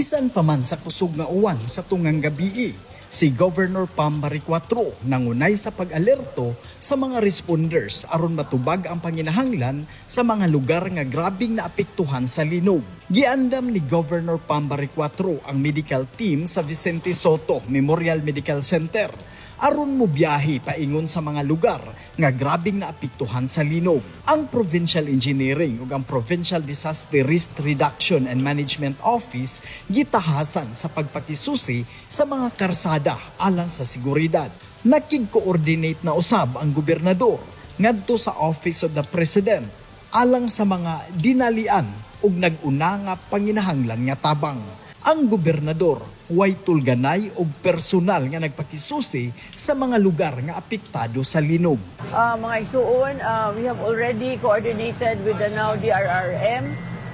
Bisan pa man sa kusog nga uwan sa tungang gabi, si Governor Pam Maricuatro nangunay sa pag-alerto sa mga responders aron matubag ang panginahanglan sa mga lugar nga grabing naapektuhan sa linog. Giandam ni Governor Pam Maricuatro ang medical team sa Vicente Soto Memorial Medical Center aron mo biyahe paingon sa mga lugar nga grabing naapektuhan sa linog. Ang Provincial Engineering ug ang Provincial Disaster Risk Reduction and Management Office gitahasan sa pagpakisusi sa mga karsada alang sa seguridad. Nakig-coordinate na usab ang gobernador ngadto sa Office of the President alang sa mga dinalian ug nag-una nga panginahanglan nga tabang ang gobernador way tulganay og personal nga nagpakisusi sa mga lugar nga apektado sa linog. Uh, mga isuon, uh, we have already coordinated with the now DRRM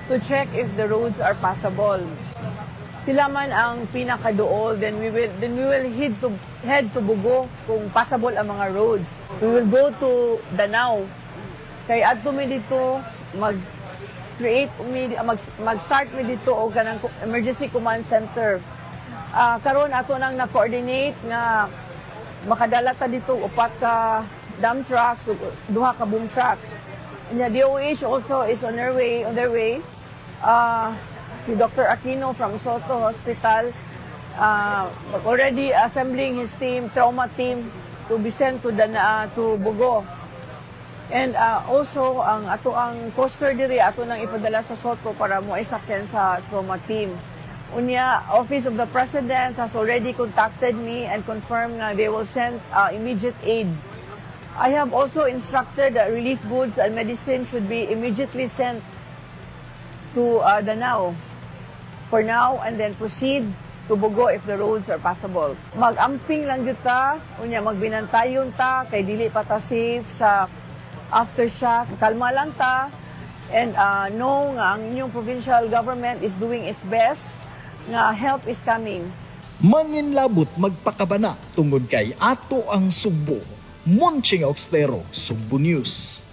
to check if the roads are passable. Sila man ang pinakaduol, then we will then we will head to head to Bugo kung passable ang mga roads. We will go to Danau. Kay adto mi dito mag create mag, mag-start mi dito og kanang emergency command center. Ah, karon ato nang na-coordinate nga makadala ta dito upat ka dump trucks duha ka boom trucks. And the DOH also is on their way on their way. Uh, si Dr. Aquino from Soto Hospital uh, already assembling his team, trauma team to be sent to Dana to Bugo. And uh, also ang ato ang diri ato nang ipadala sa Soto para mo isakyan sa trauma team. Unya, Office of the President has already contacted me and confirmed nga they will send uh, immediate aid. I have also instructed that relief goods and medicine should be immediately sent to uh, Danao for now and then proceed to Bugo if the roads are passable. Mag-amping lang gyud ta, unya magbinantayon ta kay dili pa ta safe sa aftershock. Kalma lang ta and uh, know nga ang inyong provincial government is doing its best nga help is coming. Manginlabot magpakabana tungod kay ato ang Sugbo. Monching Oxtero, Sugbo News.